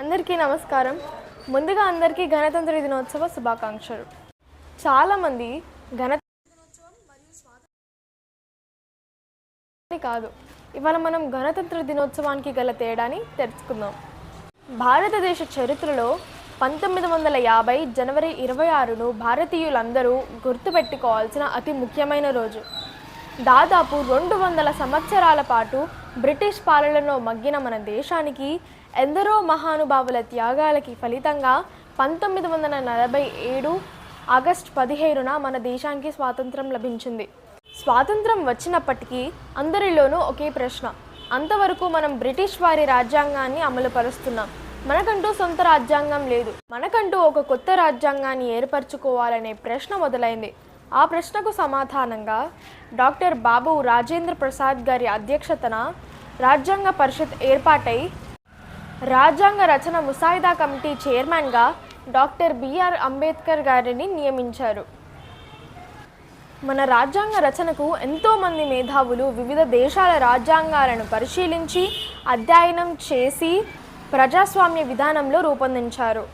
అందరికీ నమస్కారం. ముందుగా అందరికీ గణతంత్ర దినోత్సవ శుభాకాంక్షలు. చాలామంది గణ కాదు ఇవాళ మనం గణతంత్ర దినోత్సవానికి గల తేడాని తెలుసుకుందాం. భారతదేశ చరిత్రలో పంతొమ్మిది వందల యాభై జనవరి ఇరవై ఆరును భారతీయులందరూ గుర్తుపెట్టుకోవాల్సిన అతి ముఖ్యమైన రోజు. దాదాపు రెండు వందల సంవత్సరాల పాటు బ్రిటిష్ పాలనలో మగ్గిన మన దేశానికి ఎందరో మహానుభావుల త్యాగాలకి ఫలితంగా పంతొమ్మిది వందల నలభై ఏడు ఆగస్టు పదిహేనున మన దేశానికి స్వాతంత్రం లభించింది. స్వాతంత్రం వచ్చినప్పటికీ అందరిలోనూ ఒకే ప్రశ్న అంతవరకు మనం బ్రిటిష్ వారి రాజ్యాంగాన్ని అమలుపరుస్తున్నాం. మనకంటూ సొంత రాజ్యాంగం లేదు. మనకంటూ ఒక కొత్త రాజ్యాంగాన్ని ఏర్పరచుకోవాలనే ప్రశ్న మొదలైంది. ఆ ప్రశ్నకు సమాధానంగా డాక్టర్ బాబు రాజేంద్ర ప్రసాద్ గారి అధ్యక్షతన రాజ్యాంగ పరిషత్ ఏర్పాటై రాజ్యాంగ రచన ముసాయిదా కమిటీ చైర్మన్గా డాక్టర్ బిఆర్ అంబేద్కర్ గారిని నియమించారు. మన రాజ్యాంగ రచనకు ఎంతోమంది మేధావులు వివిధ దేశాల రాజ్యాంగాలను పరిశీలించి అధ్యయనం చేసి ప్రజాస్వామ్య విధానంలో రూపొందించారు.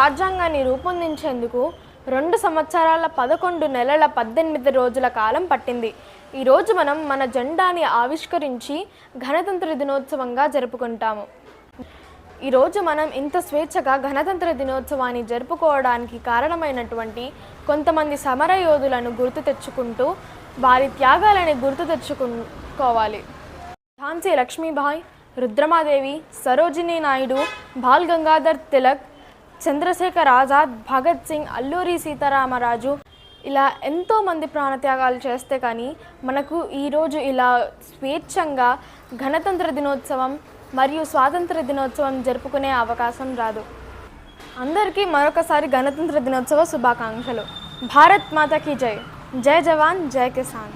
రాజ్యాంగాన్ని రూపొందించేందుకు రెండు సంవత్సరాల పదకొండు నెలల పద్దెనిమిది రోజుల కాలం పట్టింది. ఈరోజు మనం మన జెండాని ఆవిష్కరించి గణతంత్ర దినోత్సవంగా జరుపుకుంటాము. ఈరోజు మనం ఇంత స్వేచ్ఛగా గణతంత్ర దినోత్సవాన్ని జరుపుకోవడానికి కారణమైనటువంటి కొంతమంది సమరయోధులను గుర్తు తెచ్చుకుంటూ వారి త్యాగాలని గుర్తు తెచ్చుకోవాలి. ఝాన్సీ లక్ష్మీబాయ్ రుద్రమాదేవి సరోజినీ నాయుడు బాల్ గంగాధర్ తిలక్ చంద్రశేఖర్ ఆజాద్ భగత్ సింగ్ అల్లూరి సీతారామరాజు ఇలా ఎంతోమంది ప్రాణత్యాగాలు చేస్తే కానీ మనకు ఈరోజు ఇలా స్వేచ్ఛంగా గణతంత్ర దినోత్సవం మరియు స్వాతంత్ర దినోత్సవం జరుపుకునే అవకాశం రాదు. అందరికీ మరొకసారి గణతంత్ర దినోత్సవ శుభాకాంక్షలు. భారత్ మాతకి జై. జై జవాన్ జై కిసాన్.